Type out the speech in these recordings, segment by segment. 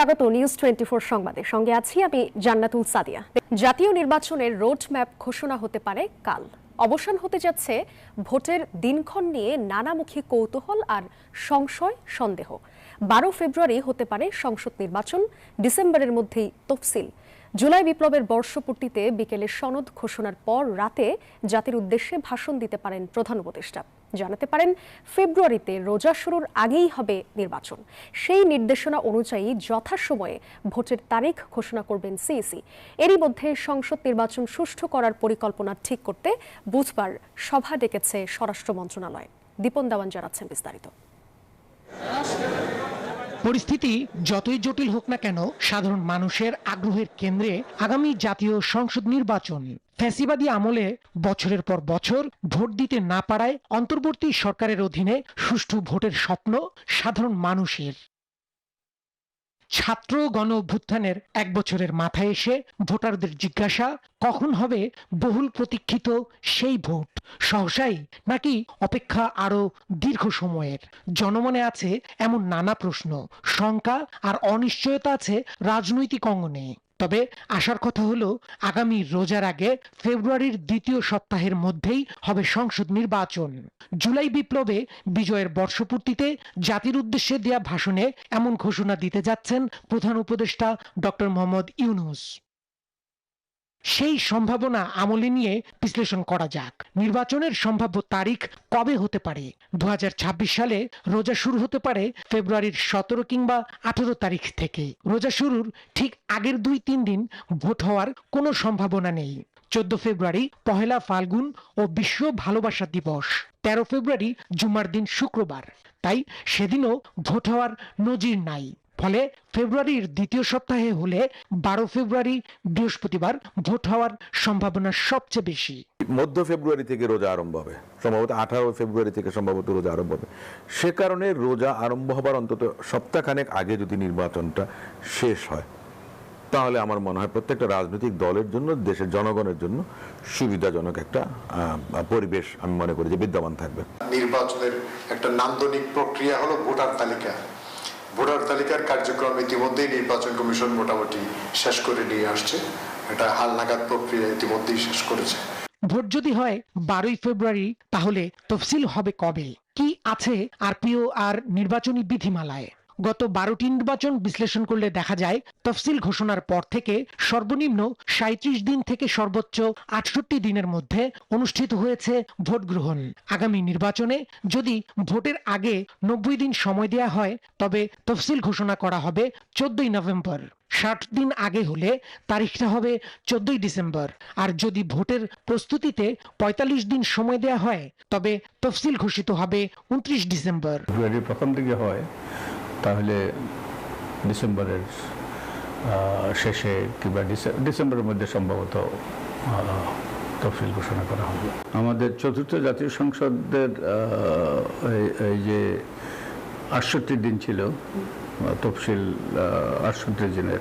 স্বাগত news twenty four সংবাদে। সঙ্গে আছি আমি জান্নাতুল সাদিয়া। জাতীয় নির্বাচনের রোড ম্যাপ ঘোষণা হতে পারে কাল। অবসান হতে যাচ্ছে ভোটের দিনক্ষণ নিয়ে নানামুখী কৌতূহল আর সংশয়, সন্দেহ। বারো ফেব্রুয়ারি হতে পারে সংসদ নির্বাচন, ডিসেম্বরের মধ্যেই তফসিল। জুলাই বিপ্লবের বর্ষপূর্তিতে বিকেলে সনদ ঘোষণার পর রাতে জাতির উদ্দেশ্যে ভাষণ দিতে পারেন প্রধান উপদেষ্টা। জানাতে পারেন, ফেব্রুয়ারিতে রোজা শুরুর আগেই হবে নির্বাচন। সেই নির্দেশনা অনুযায়ী যথাসময়ে ভোটের তারিখ ঘোষণা করবেন সিইসি। এরই মধ্যে সংসদ নির্বাচন সুষ্ঠু করার পরিকল্পনা ঠিক করতে বুধবার সভা ডেকেছে স্বরাষ্ট্র মন্ত্রণালয়। দীপন দেওয়ান জানাচ্ছেন বিস্তারিত। পরিস্থিতি যতই জটিল হোক না কেন, সাধারণ মানুষের আগ্রহের কেন্দ্রে আগামী জাতীয় সংসদ নির্বাচন ফ্যাসিবাদী আমলে বছরের পর বছর ভোট দিতে না পারায় অন্তর্বর্তী সরকারের অধীনে সুষ্ঠু ভোটের স্বপ্ন সাধারণ মানুষের। ছাত্র গণ অভ্যুত্থানের এক বছরের মাথায় এসে ভোটারদের জিজ্ঞাসা, কখন হবে বহুল প্রতীক্ষিত সেই ভোট? সহসাই নাকি অপেক্ষা আরও দীর্ঘ সময়ের? জনমনে আছে এমন নানা প্রশ্ন, শঙ্কা আর অনিশ্চয়তা আছে রাজনৈতিক অঙ্গনে। তবে আসার কথা হলো, আগামী রোজার আগে ফেব্রুয়ারির দ্বিতীয় সপ্তাহের মধ্যেই হবে সংসদ নির্বাচন। জুলাই বিপ্লবে বিজয়ের বর্ষপূর্তিতে জাতির উদ্দেশ্যে দেয়া ভাষণে এমন ঘোষণা দিতে যাচ্ছেন প্রধান উপদেষ্টা ডক্টর মোহাম্মদ ইউনুস। সেই সম্ভাবনা আমলে নিয়ে বিশ্লেষণ করা যাক। নির্বাচনের সম্ভাব্য তারিখ কবে হতে পারে? দু হাজার ছাব্বিশ সালে রোজা শুরু হতে পারে ফেব্রুয়ারির সতেরো কিংবা আঠেরো তারিখ থেকে। রোজা শুরুর ঠিক আগের দুই তিন দিন ভোট হওয়ার কোনো সম্ভাবনা নেই। চোদ্দ ফেব্রুয়ারি পহেলা ফাল্গুন ও বিশ্ব ভালোবাসা দিবস। তেরো ফেব্রুয়ারি জুমার দিন শুক্রবার। তাই সেদিনও ভোট হওয়ার নজির নাই। ফলে ফেব্রুয়ারির দ্বিতীয় সপ্তাহে হলে বারো ফেব্রুয়ারি বৃহস্পতিবার ভোট হওয়ার সম্ভাবনা সবচেয়ে বেশি। মধ্য ফেব্রুয়ারি থেকে রোজা আরম্ভ হবে। সম্ভবত আঠারো ফেব্রুয়ারি থেকে সম্ভবত রোজা আরম্ভ হবে। সে কারণে রোজা আরম্ভ হবার অন্তত সপ্তাহখানেক আগে যদি নির্বাচনটা শেষ হয় তাহলে আমার মনে হয় প্রত্যেকটা রাজনৈতিক দলের জন্য দেশের জনগণের জন্য সুবিধাজনক একটা আহ, পরিবেশ আমি মনে করি যে বিদ্যমান থাকবে। নির্বাচনের একটা নান্দনিক প্রক্রিয়া হলো ভোটার তালিকা। ভোটার তালিকার কার্যক্রম ইতিমধ্যেই নির্বাচন কমিশন মোটামুটি শেষ করে নিয়ে আসছে। এটা হালনাগাদ প্রক্রিয়া ইতিমধ্যেই শেষ করেছে। ভোট যদি হয় বারোই ফেব্রুয়ারি, তাহলে তফসিল হবে কবে? কি আছে আরপিও আর নির্বাচনী বিধিমালায়? গত বারোটি নির্বাচন বিশ্লেষণ করলে দেখা যায়, তফসিল ঘোষণার পর থেকে সর্বনিম্ন সাঁত্রিশ দিন থেকে সর্বোচ্চ আটষট্টি দিনের মধ্যে অনুষ্ঠিত হয়েছে ভোট গ্রহণ। আগামী নির্বাচনে যদি ভোটের আগে নব্বই দিন সময় দেওয়া হয়, তবে তফসিল ঘোষণা করা হবে চোদ্দই নভেম্বর। ষাট দিন আগে হলে তারিখটা হবে চোদ্দই ডিসেম্বর। আর যদি ভোটের প্রস্তুতিতে পঁয়তাল্লিশ দিন সময় দেওয়া হয়, তবে তফসিল ঘোষিত হবে উনত্রিশ ডিসেম্বর। প্রথম দিকে হয় তাহলে ডিসেম্বরের শেষে কিংবা ডিসে- ডিসেম্বরের মধ্যে সম্ভবত তফসিল ঘোষণা করা হবে। আমাদের চতুর্থ জাতীয় সংসদের এই- এই যে আটষট্টি দিন ছিল, তফসিল আটষট্টি দিনের,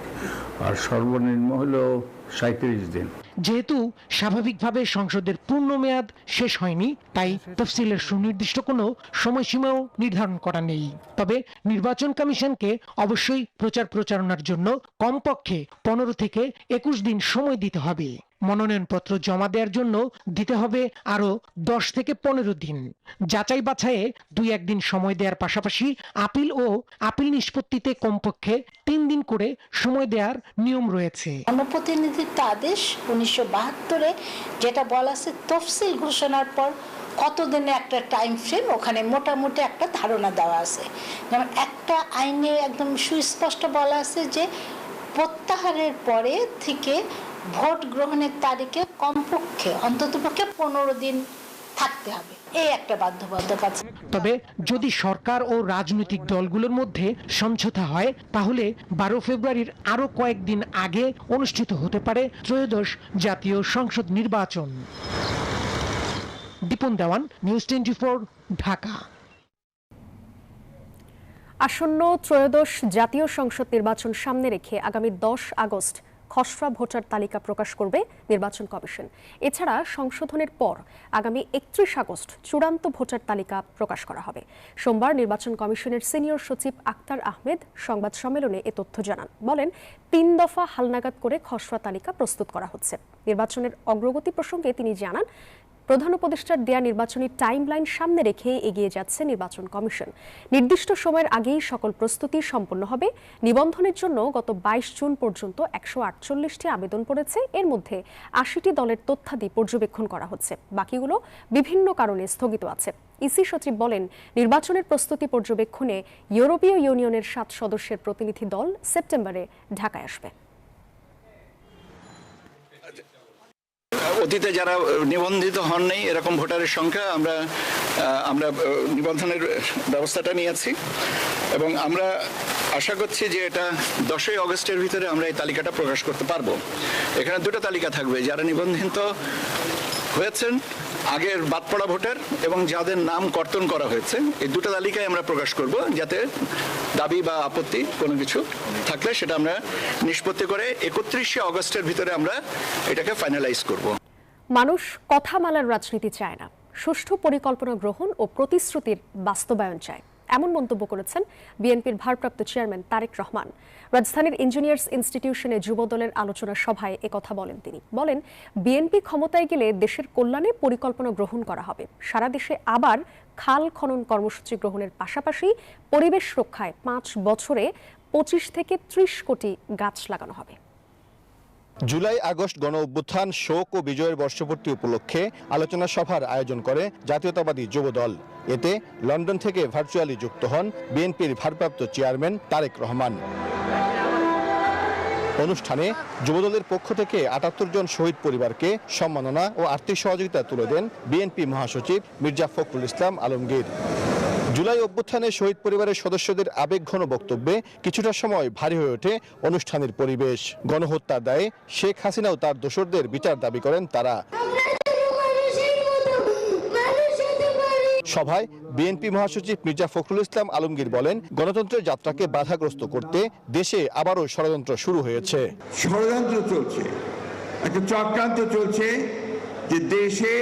আর সর্বনিম্ন হলো সাঁত্রিশ দিন। যেহেতু স্বাভাবিকভাবে সংসদের পূর্ণ মেয়াদ শেষ হয়নি, তাই তফসিলের সুনির্দিষ্ট কোনো সময়সীমাও নির্ধারণ করা নেই। তবে নির্বাচন কমিশনকে অবশ্যই প্রচার প্রচারণার জন্য কমপক্ষে পনেরো থেকে একুশ দিন সময় দিতে হবে। মনোনয়নপত্র জমা দেওয়ার জন্য দিতে হবে আরও দশ থেকে পনেরো দিন। যাচাই বাছাইয়ে দুই একদিন সময় দেওয়ার পাশাপাশি আপিল ও আপিল নিষ্পত্তিতে কমপক্ষে তিন দিন করে সময় দেওয়ার নিয়ম রয়েছে। গণপ্রতিনিধিত্ব আদেশ উনিশশো বাহাত্তরে, যেটা বলা আছে তফসিল ঘোষণার পর কতদিনে একটা টাইম ফ্রেম ওখানে মোটামুটি একটা ধারণা দেওয়া আছে। যেমন একটা আইনে একদম সুস্পষ্ট বলা আছে যে প্রত্যাহারের পরে থেকে ভোট গ্রহণের তারিখে কমপক্ষে অন্ততপক্ষে পনেরো দিন থাকতে হবে। এই একটা বাধ্যবাধকতা আছে। তবে যদি সরকার ও রাজনৈতিক দলগুলোর মধ্যে সমঝোতা হয় তাহলে বারো ফেব্রুয়ারির আরও কয়েকদিন আগে অনুষ্ঠিত হতে পারে ত্রয়োদশ জাতীয় সংসদ নির্বাচন। Dipon Dewan News Twenty Dhaka. আসন্ন ত্রয়োদশ জাতীয় সংসদ নির্বাচন সামনে রেখে আগামী দশ আগস্ট খসড়া ভোটার তালিকা প্রকাশ করবে নির্বাচন কমিশন। এছাড়া সংশোধনের পর আগামী একত্রিশ আগস্ট চূড়ান্ত ভোটার তালিকা প্রকাশ করা হবে। সোমবার নির্বাচন কমিশনের সিনিয়র সচিব আক্তার আহমেদ সংবাদ সম্মেলনে এ তথ্য জানান। বলেন, তিন দফা হালনাগাদ করে খসড়া তালিকা প্রস্তুত করা হচ্ছে। নির্বাচনের অগ্রগতি প্রসঙ্গে তিনি জানান প্রধান উপদেষ্টার দেয়া নির্বাচনী টাইমলাইন সামনে রেখে এগিয়ে যাচ্ছে নির্বাচন কমিশন। নির্দিষ্ট সময়ের আগেই সকল প্রস্তুতি সম্পন্ন হবে। নিবন্ধনের জন্য গত বাইশ জুন পর্যন্ত একশো আটচল্লিশটি আবেদন পড়েছে। এর মধ্যে আশিটি দলের তথ্যাদি পর্যবেক্ষণ করা হচ্ছে। বাকিগুলো বিভিন্ন কারণে স্থগিত আছে। ইসি সচিব বলেন, নির্বাচনের প্রস্তুতি পর্যবেক্ষণে ইউরোপীয় ইউনিয়নের সাত সদস্যের প্রতিনিধি দল সেপ্টেম্বরে ঢাকায় আসবে। অতীতে যারা নিবন্ধিত হন নাই এরকম ভোটারের সংখ্যা, আমরা আমরা নিবন্ধনের ব্যবস্থাটা নিয়েছি। এবং আমরা আশা করছি যে এটা দশই অগস্টের ভিতরে আমরা এই তালিকাটা প্রকাশ করতে পারব। এখানে দুটো তালিকা থাকবে, যারা নিবন্ধিত হয়েছেন, আগের বাদ পড়া ভোটার এবং যাদের নাম কর্তন করা হয়েছে, এই দুটো তালিকায় আমরা প্রকাশ করব যাতে দাবি বা আপত্তি কোনো কিছু থাকলে সেটা আমরা নিষ্পত্তি করে একত্রিশে অগস্টের ভিতরে আমরা এটাকে ফাইনালাইজ করব। মানুষ কথা মালার রাজনীতি চায় না। সুষ্ঠু পরিকল্পনা গ্রহণ ও প্রতিশ্রুতির বাস্তবায়ন চায়। এমন মন্তব্য করেছেন বিএনপির ভারপ্রাপ্ত চেয়ারম্যান তারেক রহমান। রাজধানীর ইঞ্জিনিয়ার্স ইনস্টিটিউশনে যুবদলের আলোচনা সভায় একথা বলেন তিনি। বলেন, বিএনপি ক্ষমতায় গেলে দেশের কল্যাণে পরিকল্পনা গ্রহণ করা হবে। সারা দেশে আবার খাল খনন কর্মসূচি গ্রহণের পাশাপাশি পরিবেশ রক্ষায় পাঁচ বছরে পঁচিশ থেকে ত্রিশ কোটি গাছ লাগানো হবে। জুলাই, আগস্ট গণ অভ্যুত্থান, শোক ও বিজয়ের বর্ষপূর্তি উপলক্ষে আলোচনা সভার আয়োজন করে জাতীয়তাবাদী যুবদল এতে লন্ডন থেকে ভার্চুয়ালি যুক্ত হন বিএনপির ভারপ্রাপ্ত চেয়ারম্যান তারেক রহমান। অনুষ্ঠানে যুবদলের পক্ষ থেকে আটাত্তর জন শহীদ পরিবারকে সম্মাননা ও আর্থিক সহযোগিতা তুলে দেন বিএনপি মহাসচিব মির্জা ফখরুল ইসলাম আলমগীর। জুলাই অভ্যুত্থানে শহীদ পরিবারের সদস্যদের আবেগঘন বক্তব্যে কিছুটা সময় ভারী হয়ে ওঠে অনুষ্ঠানের পরিবেশ। গণহত্যার দায়ে শেখ হাসিনাও তার দোষরদের বিচার দাবি করেন তারা। সভায় বিএনপি মহাসচিব মির্জা ফখরুল ইসলাম আলমগীর বলেন, গণতন্ত্রের যাত্রাকে বাধাগ্রস্ত করতে দেশে আবারও ষড়যন্ত্র শুরু হয়েছে। ষড়যন্ত্র চলছে। একটা চক্রান্ত চলছে যে দেশে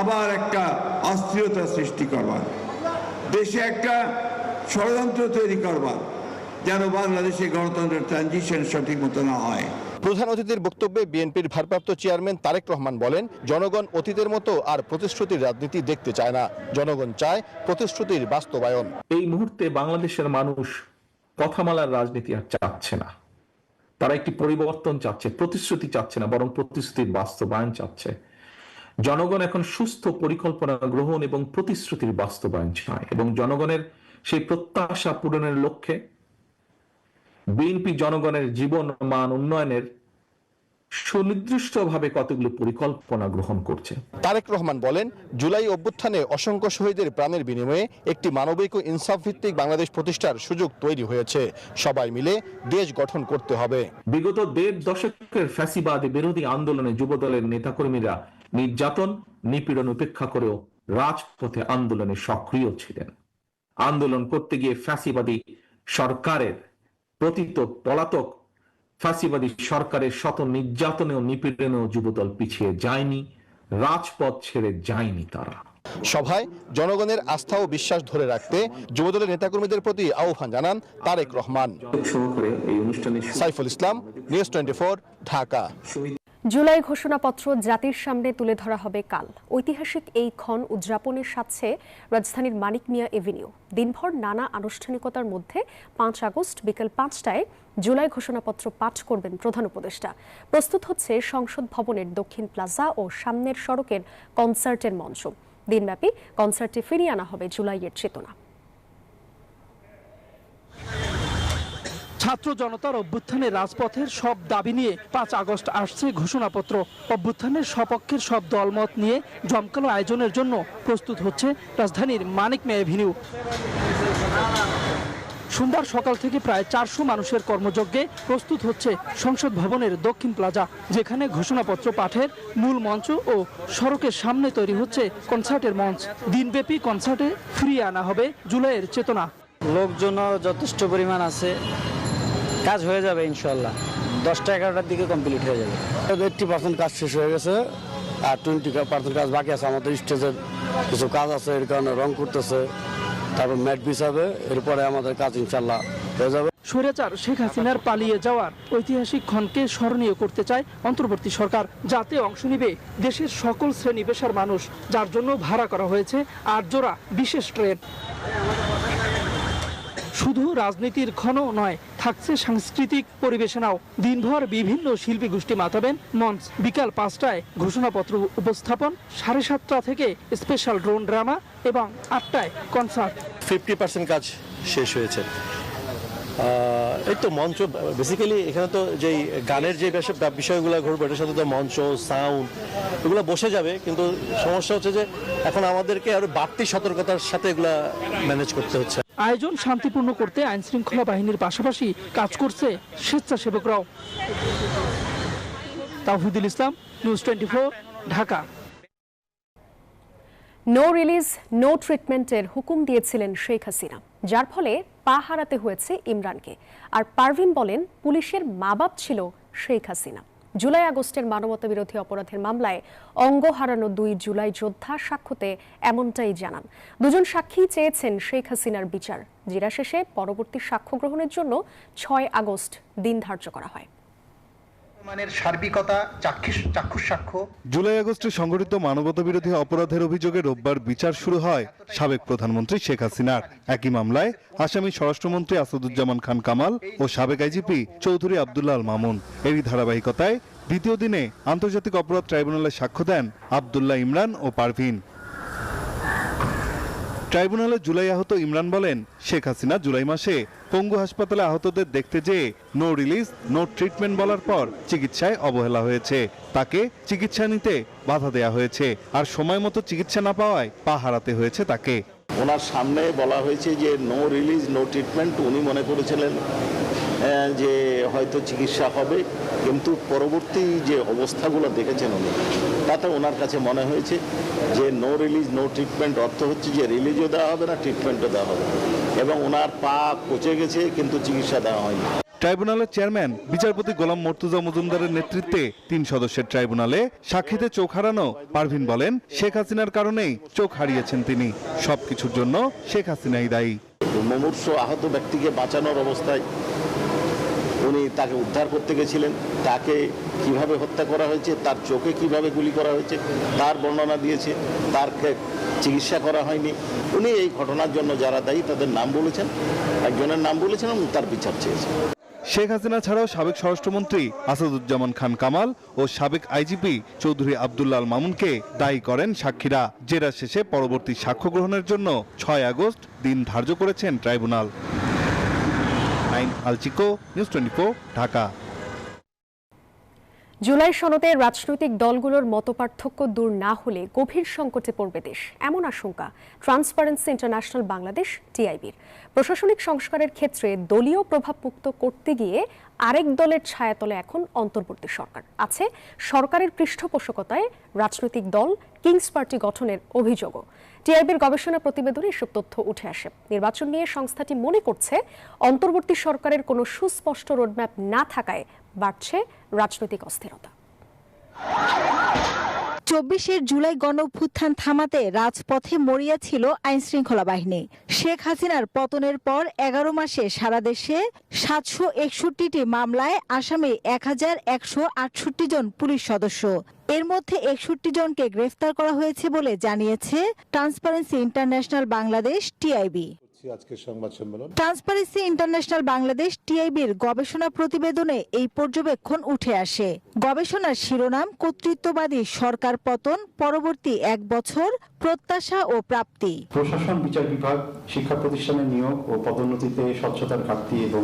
আবার একটা অস্থিরতা সৃষ্টি করবার। দেশে একটা ষড়যন্ত্র তৈরি করবার যেন বাংলাদেশে গণতন্ত্রের ট্রানজিশন সঠিক মতো না হয়। প্রধান অতিথির বক্তব্যে বিএনপির ভারপ্রাপ্ত চেয়ারম্যান তারেক রহমান বলেন জনগণ অতীতের মতো আর প্রতিশ্রুতির রাজনীতি দেখতে চায় না। জনগণ চায় প্রতিশ্রুতির বাস্তবায়ন। এই মুহূর্তে বাংলাদেশের মানুষ কথামালার রাজনীতি আর চাচ্ছে না। তারা একটি পরিবর্তন চাচ্ছে প্রতিশ্রুতি চাচ্ছে না বরং প্রতিশ্রুতির বাস্তবায়ন চাচ্ছে। জনগণ এখন সুস্থ পরিকল্পনা গ্রহণ এবং প্রতিশ্রুতির বাস্তবায়ন চায়। এবং জনগণের সেই প্রত্যাশা পূরণের লক্ষ্যে বিএনপি জনগণের জীবন মান উন্নয়নের সুনির্দিষ্টভাবে কতগুলো পরিকল্পনা গ্রহণ করছে। তারেক রহমান বলেন জুলাই অভ্যুত্থানে অসংখ্য শহীদের প্রাণের বিনিময়ে একটি মানবিক ও ইনসাফ ভিত্তিক বাংলাদেশ প্রতিষ্ঠার সুযোগ তৈরি হয়েছে। সবাই মিলে দেশ গঠন করতে হবে। বিগত দেড় দশকের ফ্যাসিবাদ বিরোধী আন্দোলনে যুবদলের নেতাকর্মীরা নির্যাতন নিপীড়ন উপেক্ষা করেও রাজপথে আন্দোলনে সক্রিয় ছিলেন। আন্দোলন করতে গিয়ে ফ্যাসিবাদী সরকারের প্রতীত পলাতক ফ্যাসিবাদী সরকারের শত নির্যাতনে ও নিপীড়নেও যুবদল পিছিয়ে যায়নি রাজপথ ছেড়ে যায়নি তারা। সভায় জনগণের আস্থা ও বিশ্বাস ধরে রাখতে যুবদলের নেতাকর্মীদের প্রতি আহ্বান জানান Tarique Rahman. Saiful Islam News Twenty Dhaka. July ঘোষণাপত্র জাতির সামনে তুলে ধরা হবে কাল। ঐতিহাসিক এই ক্ষণ উদযাপনের সাথে রাজধানীর মানিক মিয়া এভিনিউ। দিনভর নানা আনুষ্ঠানিকতার মধ্যে পাঁচ আগস্ট বিকেল পাঁচটায় জুলাই ঘোষণাপত্র পাঠ করবেন প্রধান উপদেষ্টা। প্রস্তুত হচ্ছে সংসদ ভবনের দক্ষিণ প্লাজা ও সামনের সড়কের কনসার্টের মঞ্চ। দিনব্যাপী কনসার্টে ফিরিয়ে আনা হবে জুলাইয়ের চেতনা। ছাত্র জনতার অভ্যুত্থানের রাজপথের সব দাবি নিয়ে পাঁচ আগস্ট আসছে ঘোষণাপত্র। অভ্যুত্থানের সপক্ষের সব দলমত নিয়ে জমকালো আয়োজনের জন্য প্রস্তুত হচ্ছে রাজধানীর মানিক মে এভিনিউ। সোমবার সকাল থেকে প্রায় চারশো মানুষের কর্মযজ্ঞে প্রস্তুত হচ্ছে সংসদ ভবনের দক্ষিণ প্লাজা, যেখানে ঘোষণাপত্র পাঠের মূল মঞ্চ ও সড়কের সামনে তৈরি হচ্ছে কনসার্টের মঞ্চ। দিনব্যাপী কনসার্টে ফিরিয়ে আনা হবে জুলাইয়ের চেতনা। লোকজনও যথেষ্ট পরিমাণ আছে। কাজ হয়ে যাবে ইনশাল্লাহ দশটা এগারোটার দিকে কমপ্লিট হয়ে যাবে। এইটটি পার্সেন্ট কাজ শেষ হয়ে গেছে আর টোয়েন্টি পার্সেন্ট কাজ বাকি আছে। আমাদের স্টেজের কিছু কাজ আছে এর কারণে রং করতেছে। তারপর ম্যাট বিছাবে এরপরে আমাদের কাজ ইনশাল্লাহ হয়ে যাবে। স্বৈরাচার শেখ হাসিনার পালিয়ে যাওয়ার ঐতিহাসিক ক্ষণকে স্মরণীয় করতে চায় অন্তর্বর্তী সরকার। যাতে অংশ নিবে দেশের সকল শ্রেণি পেশার মানুষ যার জন্য ভাড়া করা হয়েছে আট জোড়া বিশেষ ট্রেন। শুধু রাজনীতির ক্ষণ নয়, থাকছে সাংস্কৃতিক পরিবেশনাও। দিনভর বিভিন্ন শিল্পী গোষ্ঠী মাতাবেন। মঞ্চ বিকাল পাঁচটায় ঘোষণাপত্র উপস্থাপন, সাড়ে সাতটা থেকে স্পেশাল ড্রোন ড্রামা এবং আটটায় কনসার্ট ফিফটি পার্সেন্ট কাজ শেষ হয়েছে। এই তো মঞ্চ বেসিক্যালি এখানে তো যেই গানের যে বিষয়- বিষয়গুলো ঘটবে, এটার সাথে তো মঞ্চ সাউন্ড এগুলো বসে যাবে। কিন্তু সমস্যা হচ্ছে যে এখন আমাদেরকে আরও বাড়তি সতর্কতার সাথে এগুলা ম্যানেজ করতে হচ্ছে। আয়োজন শান্তিপূর্ণ করতে আইন শৃঙ্খলা বাহিনীর পাশাপাশি কাজ করছে স্বেচ্ছাসেবকরাও। Tahidul Islam, News Twenty Dhaka. No release, no ট্রিটমেন্টের হুকুম দিয়েছিলেন শেখ হাসিনা, যার ফলে পা হারাতে হয়েছে ইমরানকে। আর পারভিন বলেন, পুলিশের মা বাপ ছিল শেখ হাসিনা। জুলাই আগস্টের মানবতা বিরোধী অপরাধের মামলায় অঙ্গ হারানো দুই জুলাই যোদ্ধা সাক্ষ্যতে এমনটাই জানান। দুজন সাক্ষী চেয়েছেন শেখ হাসিনার বিচার। জিরা শেষে পরবর্তী সাক্ষ্য গ্রহণের জন্য ছয় আগস্ট দিন ধার্য করা হয়। মানের সার্বিকতা, চাক্ষুষ সাক্ষ্য জুলাই আগস্টে সংঘটিত মানবতাবিরোধী অপরাধের অভিযোগে রোববার বিচার শুরু হয় সাবেক প্রধানমন্ত্রী শেখ হাসিনার। একই মামলায় আসামি স্বরাষ্ট্রমন্ত্রী আসাদুজ্জামান খান কামাল ও সাবেক আইজিপি চৌধুরী আবদুল্লাহ আল মামুন। এরই ধারাবাহিকতায় দ্বিতীয় দিনে আন্তর্জাতিক অপরাধ ট্রাইব্যুনালে সাক্ষ্য দেন আবদুল্লাহ ইমরান ও পারভিন। ট্রাইব্যুনালে জুলাই আহত ইমরান বলেন, শেখ হাসিনা জুলাই মাসে পঙ্গু হাসপাতালে আহতদের দেখতে যেয়ে নো রিলিজ নো ট্রিটমেন্ট বলার পর চিকিৎসায় অবহেলা হয়েছে। তাকে চিকিৎসা নিতে বাধা দেয়া হয়েছে আর সময় মতো চিকিৎসা না পাওয়ায় পা হারাতে হয়েছে তাকে। ওনার সামনে বলা হয়েছে যে নো রিলিজ নো ট্রিটমেন্ট উনি মনে করেছিলেন যে হয়তো চিকিৎসা হবে, কিন্তু পরবর্তী যে অবস্থাগুলো দেখেছেন উনি। তাতে ওনার কাছে মনে হয়েছে যে নো রিলিজ নো ট্রিটমেন্ট অর্থ হচ্ছে যে রিলিজও দেওয়া হবে না ট্রিটমেন্টও দেওয়া হবে এবং ওনার পা পচে গেছে কিন্তু চিকিৎসা দেওয়া হয়নি। ট্রাইব্যুনালের চেয়ারম্যান বিচারপতি গোলাম মর্তুজা মজুমদারের নেতৃত্বে তিন সদস্যের ট্রাইব্যুনালে সাক্ষীতে চোখ হারানো পারভিন বলেন শেখ হাসিনার কারণেই চোখ হারিয়েছেন তিনি। সবকিছুর জন্য শেখ হাসিনাই দায়ী। মুমূর্ষ আহত ব্যক্তিকে বাঁচানোর অবস্থায় উনি তাকে উদ্ধার করতে গেছিলেন। তাকে কীভাবে হত্যা করা হয়েছে, তার চোখে কীভাবে গুলি করা হয়েছে, তার বর্ণনা দিয়েছে তার চিকিৎসা করা হয়নি। উনি এই ঘটনার জন্য যারা দায়ী তাদের নাম বলেছেন। একজনের নাম বলেছেন এবং তার বিচার চেয়েছেন। শেখ হাসিনা ছাড়াও সাবেক স্বরাষ্ট্রমন্ত্রী আসাদুজ্জামান খান কামাল ও সাবেক আইজিপি চৌধুরী আবদুল্লাহ আল মামুনকে দায়ী করেন সাক্ষীরা। জেরা শেষে পরবর্তী সাক্ষ্য গ্রহণের জন্য ছয় আগস্ট দিন ধার্য করেছেন ট্রাইব্যুনাল। আইন আলচিকো, নিউজ টোয়েন্টি ঢাকা। জুলাই সনদে রাজনৈতিক দলগুলোর মতপার্থক্য দূর না হলে গভীর সংকটে পড়বে দেশ। এমন আশঙ্কা ট্রান্সপারেন্সি ইন্টারন্যাশনাল বাংলাদেশ, টিআইবির। প্রশাসনিক সংস্কারের ক্ষেত্রে দলীয় প্রভাবমুক্ত করতে গিয়ে আরেক দলের ছায়াতলে এখন অন্তর্বর্তী সরকার। আছে সরকারের পৃষ্ঠপোষকতায় রাজনৈতিক দল, কিংস পার্টি গঠনের অভিযোগও। টিআইবির গবেষণা প্রতিবেদনে এসব তথ্য উঠে আসে। নির্বাচন নিয়ে সংস্থাটি মনে করছে, অন্তর্বর্তী সরকারের কোনো সুস্পষ্ট রোডম্যাপ না থাকায় বাড়ছে রাজনৈতিক অস্থিরতা। চব্বিশের জুলাই গণ অভ্যুত্থান থামাতে রাজপথে মরিয়া ছিল আইন শৃঙ্খলা বাহিনী। শেখ হাসিনার পতনের পর এগারো মাসে সারা দেশে সাতশো একষট্টিটি মামলায় আসামি এক হাজার একশো আটষট্টি জন পুলিশ সদস্য। এর মধ্যে একষট্টি জনকে গ্রেফতার করা হয়েছে বলে জানিয়েছে ট্রান্সপারেন্সি ইন্টারন্যাশনাল বাংলাদেশ, টিআইবি। আজকের সংবাদ সম্মেলন। ট্রান্সপারেন্সি ইন্টারন্যাশনাল বাংলাদেশ টিআইবির গবেষণা প্রতিবেদনে এই পর্যবেক্ষণ উঠে আসে। গবেষণার শিরোনাম কর্তৃত্ববাদী সরকার পতন পরবর্তী এক বছর প্রত্যাশা ও প্রাপ্তি। প্রশাসন বিচার বিভাগ শিক্ষা প্রতিষ্ঠানের নিয়োগ ও পদোন্নতিতে স্বচ্ছতার ঘাটতি এবং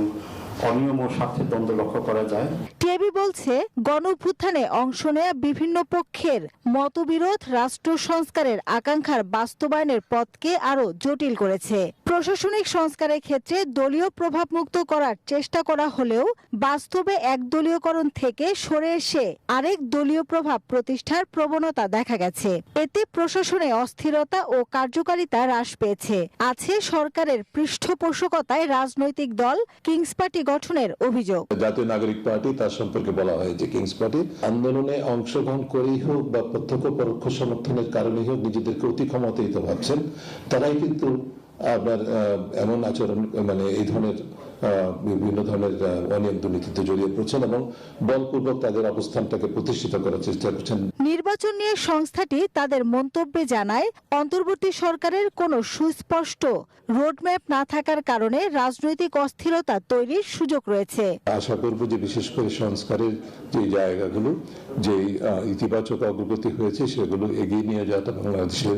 অনিয়ম ও স্বার্থের দ্বন্দ্ব লক্ষ্য করা যায়। টিআইবি বলছে গণ অভ্যুত্থানে অংশ নেয়া বিভিন্ন পক্ষের মতবিরোধ রাষ্ট্র সংস্কারের আকাঙ্ক্ষার বাস্তবায়নের পথকে আরও জটিল করেছে। প্রশাসনিক সংস্কারের ক্ষেত্রে দলীয় প্রভাব মুক্ত করার চেষ্টা করা হলেও বাস্তবে একদলীয়করণ থেকে সরে এসে আরেক দলীয় প্রভাব প্রতিষ্ঠার প্রবণতা দেখা গেছে। এতে প্রশাসনে অস্থিরতা ও কার্যকারিতা হ্রাস পেয়েছে। আছে সরকারের পৃষ্ঠপোষকতায় রাজনৈতিক দল, কিংস পার্টি গঠনের অভিযোগ। জাতীয় নাগরিক পার্টি, তার সম্পর্কে বলা হয় যে কিংস পার্টি আন্দোলনে অংশগ্রহণ করেই হোক বা প্রত্যক্ষ পরোক্ষ সমর্থনের কারণেই হোক নিজেদেরকে অতি ক্ষমতায়িত ভাবছেন, তারাই কিন্তু আপনার এমন আচরণ মানে এই ধরনের বিভিন্ন ধরনের অনিয়ম দুর্নীতিতে জড়িয়ে পড়ছেন এবং বলপূর্বক তাদের অবস্থানটাকে প্রতিষ্ঠিত করার চেষ্টা করছেন। নির্বাচন নিয়ে সংস্থাটি তাদের মন্তব্যে জানায় অন্তর্বর্তী সরকারের কোনো সুস্পষ্ট রোডম্যাপ না থাকার কারণে রাজনৈতিক অস্থিরতা তৈরির সুযোগ রয়েছে। আশা করব যে বিশেষ করে সংস্কারের যে জায়গাগুলো যে ইতিবাচক অগ্রগতি হয়েছে সেগুলো এগিয়ে নিয়ে যাওয়াটা বাংলাদেশের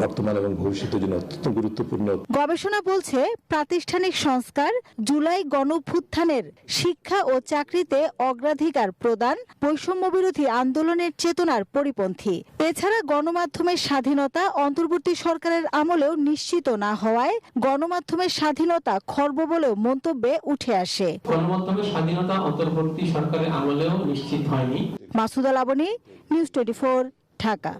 বর্তমান এবং ভবিষ্যতের জন্য অত্যন্ত গুরুত্বপূর্ণ। গবেষণা বলছে প্রাতিষ্ঠানিক সংস্কার জুলাই গণভ্যুত্থানের শিক্ষা ও চাকরিতে অগ্রাধিকার প্রদান বৈষম্য বিরোধী আন্দোলনের চেতনার পরিপন্থী। এছাড়া গণমাধ্যমের স্বাধীনতা অন্তর্বর্তী সরকারের আমলেও নিশ্চিত না হওয়ায় গণমাধ্যমের স্বাধীনতা খর্ব বলেও মন্তব্যে উঠে আসে। গণমাধ্যমের স্বাধীনতা অন্তর্বর্তী সরকারের আমলেও নিশ্চিত হয়নি। Masuda Laboni News Twenty Dhaka.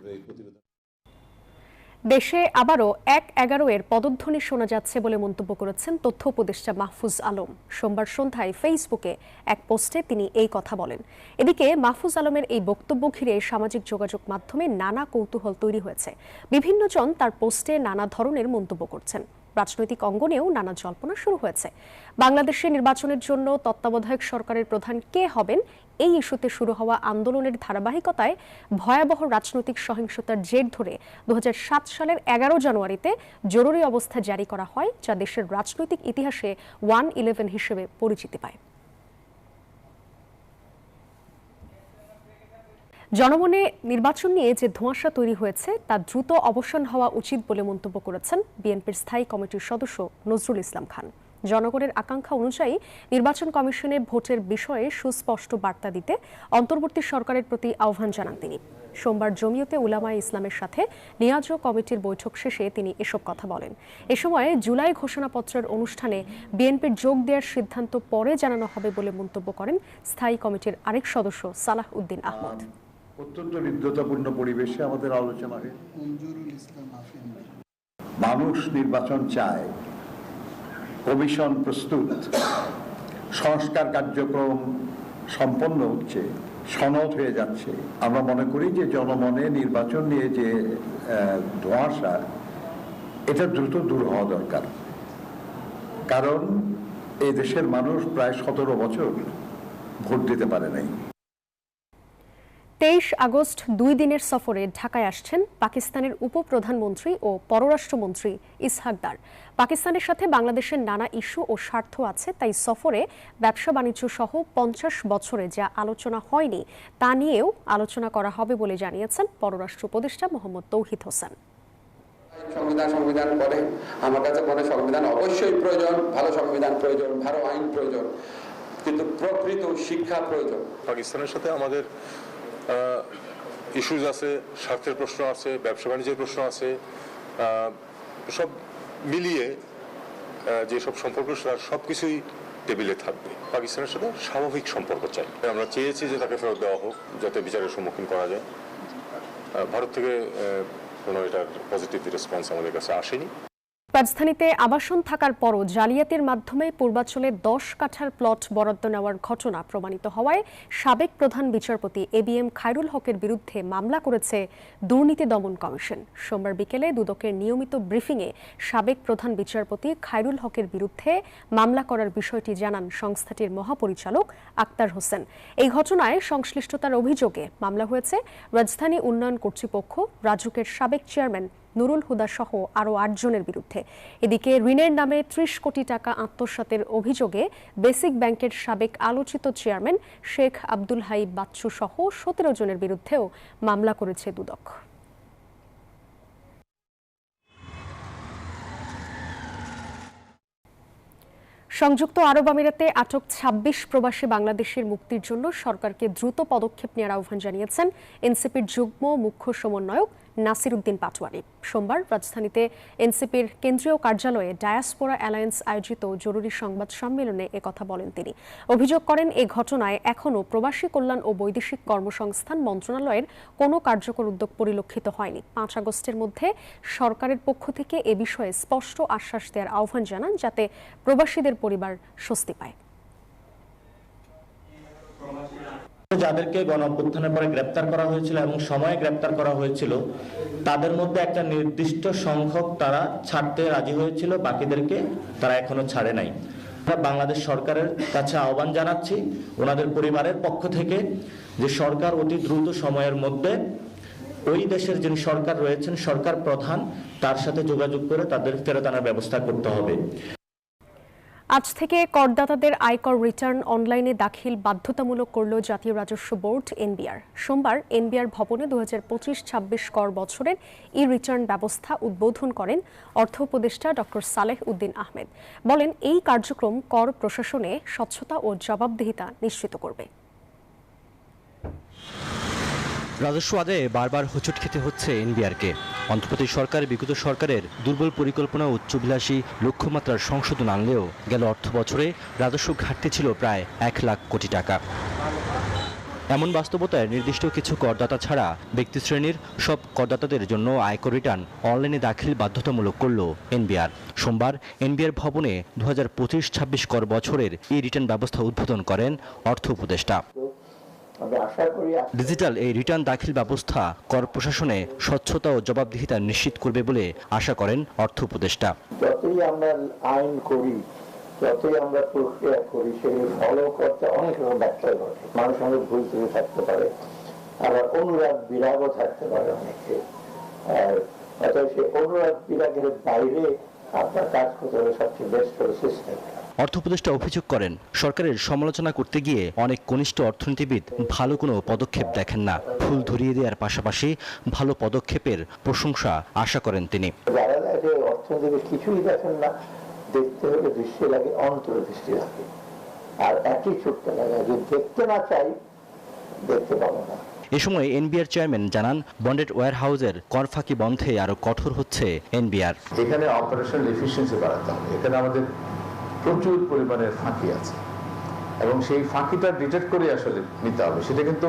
দেশে আবারও এক এগারো এর পদধ্বনি শোনা যাচ্ছে বলে মন্তব্য করেছেন তথ্য উপদেষ্টা মাহফুজ আলম। সোমবার সন্ধ্যায় ফেসবুকে এক পোস্টে তিনি এই কথা বলেন। এদিকে মাহফুজ আলমের এই বক্তব্য ঘিরে সামাজিক যোগাযোগ মাধ্যমে নানা কৌতূহল তৈরি হয়েছে। বিভিন্নজন তার পোস্টে নানা ধরনের মন্তব্য করছেন। রাজনৈতিক অঙ্গনেও নানা জল্পনা শুরু হয়েছে। বাংলাদেশে নির্বাচনের জন্য তত্ত্বাবধায়ক সরকারের প্রধান কে হবেন এই ইস্যুতে শুরু হওয়া আন্দোলনের ধারাবাহিকতায় ভয়াবহ রাজনৈতিক সহিংসতার জের ধরে দু হাজার সাত সালের এগারো জানুয়ারিতে জরুরি অবস্থা জারি করা হয়, যা দেশের রাজনৈতিক ইতিহাসে ওয়ান ইলেভেন হিসেবে পরিচিতি পায়। জনমনে নির্বাচন নিয়ে যে ধোঁয়াশা তৈরি হয়েছে, তা দ্রুত অবসান হওয়া উচিত বলে মন্তব্য করেছেন বিএনপির স্থায়ী কমিটির সদস্য নজরুল ইসলাম খান। জনগণের আকাঙ্ক্ষা অনুযায়ী নির্বাচন কমিশনে ভোটের বিষয়ে সুস্পষ্ট বার্তা দিতে অন্তর্বর্তী সরকারের প্রতি আহ্বান জানান তিনি। সোমবার জমিয়তে উলামায়ে ইসলামের সাথে নিয়াজ কমিটির বৈঠক শেষে তিনি এসব কথা বলেন। এ সময় জুলাই ঘোষণাপত্রের অনুষ্ঠানে বিএনপির যোগ দেওয়ার সিদ্ধান্ত পরে জানানো হবে বলে মন্তব্য করেন স্থায়ী কমিটির আরেক সদস্য সালাহ উদ্দিন আহমদ। অত্যন্ত হৃদ্যতাপূর্ণ পরিবেশে আমাদের আলোচনা হয়। মানুষ নির্বাচন চায়। কমিশন প্রস্তুত। সংস্কার কার্যক্রম সম্পন্ন হচ্ছে। সনদ হয়ে যাচ্ছে। আমরা মনে করি যে জনমনে নির্বাচন নিয়ে যে ধোঁয়াশা এটা দ্রুত দূর হওয়া দরকার। কারণ এই দেশের মানুষ প্রায় সতেরো বছর ভোট দিতে পারে নাই। তেইশ আগস্ট দুই দিনের সফরে ঢাকায় আসছেন পাকিস্তানের উপপ্রধানমন্ত্রী ও পররাষ্ট্রমন্ত্রী ইসহাকদার পাকিস্তানের সাথে বাংলাদেশের নানা ইস্যু ও স্বার্থ আছে তাই সফরে ব্যবসা বাণিজ্য সহ পঞ্চাশ বছরে যা আলোচনা হয়নি তা নিয়েও আলোচনা করা হবে বলে জানিয়েছেন পররাষ্ট্র উপদেষ্টা মোহাম্মদ তৌহিদ হোসেন। সংবিধান সংবিধান করে আমার কাছে মনে সংবিধান অবশ্যই প্রয়োজন ভালো সংবিধান প্রয়োজন ভালো আইন প্রয়োজন কিন্তু প্রকৃত শিক্ষা প্রয়োজন। পাকিস্তানের সাথে আমাদের ইস্যুজ আছে, স্বার্থের প্রশ্ন আছে, ব্যবসা বাণিজ্যের প্রশ্ন আছে সব মিলিয়ে যেসব সম্পর্ক সব কিছুই টেবিলে থাকবে। পাকিস্তানের সাথে স্বাভাবিক সম্পর্ক চাই। আমরা চেয়েছি যে তাকে ফেরত দেওয়া হোক, যাতে বিচারের সম্মুখীন করা যায়। ভারত থেকে কোনো এটার পজিটিভ রেসপন্স আমাদের কাছে আসেনি। রাজধানীতে আবাসন থাকার পরও জালিয়াতির মাধ্যমে পূর্বাঞ্চলে দশ কাঠার প্লট বরাদ্দ নেওয়ার ঘটনা প্রমাণিত হওয়ায় সাবেক প্রধান বিচারপতি এ বি এম খায়রুল হকের বিরুদ্ধে মামলা করেছে দুর্নীতি দমন কমিশন। সোমবার বিকেলে দুদকের নিয়মিত ব্রিফিংয়ে সাবেক প্রধান বিচারপতি খায়রুল হকের বিরুদ্ধে মামলা করার বিষয়টি জানান সংস্থাটির মহাপরিচালক আক্তার হোসেন। এই ঘটনায় সংশ্লিষ্টতার অভিযোগে মামলা হয়েছে। রাজধানী উন্নয়ন কর্তৃপক্ষ রাজুকের সাবেক চেয়ারম্যান নুরুল হুদা সহ আরও আটজনের বিরুদ্ধে। এদিকে ঋণের নামে ত্রিশ কোটি টাকা আত্মসাতের অভিযোগে বেসিক ব্যাংকের সাবেক আলোচিত চেয়ারম্যান শেখ আব্দুল হাই বাচ্চু সহ সতেরো জনের বিরুদ্ধেও মামলা করেছে দুদক। সংযুক্ত আরব আমিরাতে আটক ২৬ প্রবাসী বাংলাদেশের মুক্তির জন্য সরকারকে দ্রুত পদক্ষেপ নেওয়ার আহ্বান জানিয়েছেন এনসিপির যুগ্ম মুখ্য সমন্বয়ক নাসির উদ্দিন পাটোয়ারি। সোমবার রাজধানীতে এনসিপির কেন্দ্রীয় কার্যালয়ে ডায়াসপোরা অ্যালায়েন্স আয়োজিত জরুরি সংবাদ সম্মেলনে একথা বলেন তিনি। অভিযোগ করেন এই ঘটনায় এখনও প্রবাসী কল্যাণ ও বৈদেশিক কর্মসংস্থান মন্ত্রণালয়ের কোনো কার্যকর উদ্যোগ পরিলক্ষিত হয়নি। পাঁচ আগস্টের মধ্যে সরকারের পক্ষ থেকে এ বিষয়ে স্পষ্ট আশ্বাস দেওয়ার আহ্বান জানান, যাতে প্রবাসীদের পরিবার স্বস্তি পায়। যাদেরকে গণ অভ্যুত্থানের পরে গ্রেপ্তার করা হয়েছিল এবং সময়ে গ্রেপ্তার করা হয়েছিল, তাদের মধ্যে একটা নির্দিষ্ট সংখ্যক তারা ছাড়তে রাজি হয়েছিল, বাকিদেরকে তারা এখনও ছাড়ে নাই। বাংলাদেশ সরকারের কাছে আহ্বান জানাচ্ছি, ওনাদের পরিবারের পক্ষ থেকে যে সরকার অতি দ্রুত সময়ের মধ্যে ওই দেশের যিনি সরকার রয়েছেন, সরকার প্রধান, তার সাথে যোগাযোগ করে তাদের ফেরত আনার ব্যবস্থা করতে হবে। আজ থেকে করদাতাদের আয়কর রিটার্ন অনলাইনে দাখিল বাধ্যতামূলক করল জাতীয় রাজস্ব বোর্ড, এনবিআর। সোমবার এনবিআর ভবনে দু হাজার পঁচিশ ছাব্বিশ কর বছরের ই রিটার্ন ব্যবস্থা উদ্বোধন করেন অর্থ উপদেষ্টা ডক্টর সালেহ উদ্দিন আহমেদ। বলেন, এই কার্যক্রম কর প্রশাসনে স্বচ্ছতা ও জবাবদিহিতা নিশ্চিত করবে। রাজস্ব আদায়ে বারবার হোঁচট খেতে হচ্ছে এনবিআরকে। অন্ধ্রপ্রদেশ সরকার, বিগত সরকারের দুর্বল পরিকল্পনা ও উচ্চবিলাসী লক্ষ্যমাত্রার সংশোধন আনলেও গেল অর্থ বছরে রাজস্ব ঘাটতি ছিল প্রায় এক লাখ কোটি টাকা। এমন বাস্তবতায় নির্দিষ্ট কিছু করদাতা ছাড়া ব্যক্তিশ্রেণীর সব করদাতাদের জন্য আয়কর রিটার্ন অনলাইনে দাখিল বাধ্যতামূলক করল এনবিআর। সোমবার এনবিআর ভবনে দু হাজার পঁচিশ ছাব্বিশ কর বছরের এই রিটার্ন ব্যবস্থা উদ্বোধন করেন অর্থ উপদেষ্টা। ডিজিটাল এই রিটার্ন দাখিল ব্যবস্থা কর প্রশাসনে স্বচ্ছতা ও জবাবদিহিতা নিশ্চিত করবে বলে আশা করেন অর্থ উপদেষ্টা। যতই আমরা আইন করি যতই আমরা প্রক্রিয়া করি সেগুলো ফলো করতে অনেক রকম ঘটে মানুষ অনেক ভুল ত্রুটি থাকতে পারে। আবার অনুরাগ বিরাগও থাকতে পারে অনেকে। আর সেই অনুরাগ বিরাগের বাইরে আপনার কাজ করতে হবে সবচেয়ে বেস্ট সিস্টেম অর্থ উপদেষ্টা অভিযোগ করেন। সরকারের সমালোচনা করতে গিয়ে অনেক কনিষ্ঠ অর্থনীতিবিদ ভালো কোনো পদক্ষেপ দেখেন না। ফুল ধরিয়ে দেওয়ার পাশাপাশি ভালো পদক্ষেপের প্রশংসা আশা করেন তিনি। কিছুই দেখেন না দেখতে হলে দৃষ্টি লাগে অন্তর্দৃষ্টি লাগে আর একই ছুটতে লাগে দেখতে না চাই দেখতে পাবো না। এ সময় এনবিআর চেয়ারম্যান জানান বন্ডেড ওয়্যার হাউসের কর ফাঁকি বন্ধে আরও কঠোর হচ্ছে এনবিআর। এখানে অপারেশনাল এফিসিয়েন্সি বাড়াতে হবে। এখানে আমাদের প্রচুর পরিমাণের ফাঁকি আছে। এবং সেই ফাঁকিটা ডিটেক্ট করে আসলে নিতে হবে। সেটা কিন্তু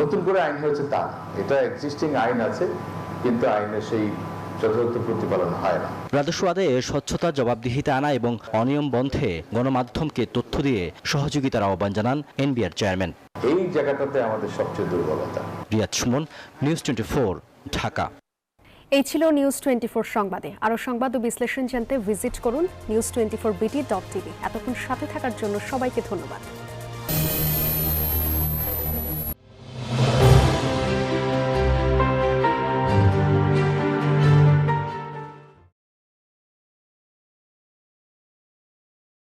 নতুন করে আইন হয়েছে তা এটা এক্সিস্টিং আইন আছে কিন্তু আইনের সেই যথাযথ প্রতিপালন হয় না। রাজস্ব আদায়ে স্বচ্ছতা জবাবদিহিতা আনা এবং অনিয়ম বন্ধে গণমাধ্যমকে তথ্য দিয়ে সহযোগিতার আহ্বান জানান এনবিআর চেয়ারম্যান। এই জায়গাটাতে আমাদের সবচেয়ে দুর্বলতা। Riyad Sumon News Twenty Dhaka. এই ছিল নিউজ টোয়েন্টি ফোর সংবাদে। আরও সংবাদ ও বিশ্লেষণ জানতে ভিজিট করুন news twenty four BT dot TV এতক্ষণ সাথে থাকার জন্য সবাইকে ধন্যবাদ।